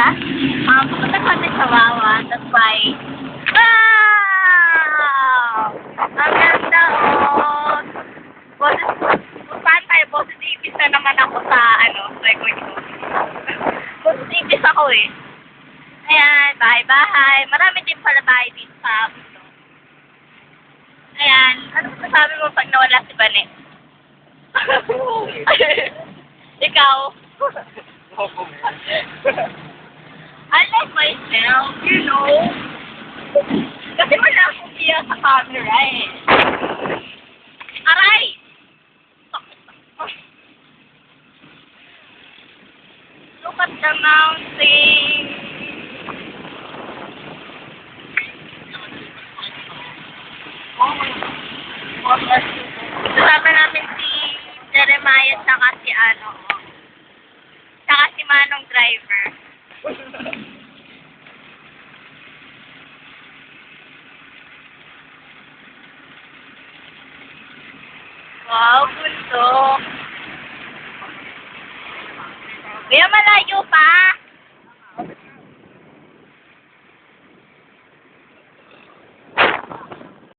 Manila. Um, pupunta kami sa Wawa. That's why, wow! Ang ganda, oh! Boses, saan tayo? Boses na naman ako sa, ano, like, wait, Boses Ibis ako eh. Ayan, bye-bye. Marami din pala bahay dito sa Abito. Ayan, ano masasabi mo pag nawala si Banet? Ikaw? Myself, you know. Kasi wala akong siya sa camera eh. Aray! Look at the mountain. Kasama namin si Jeremiah tsaka si ano. Tsaka si Manong driver. Wow, bundok. Kaya malayo pa.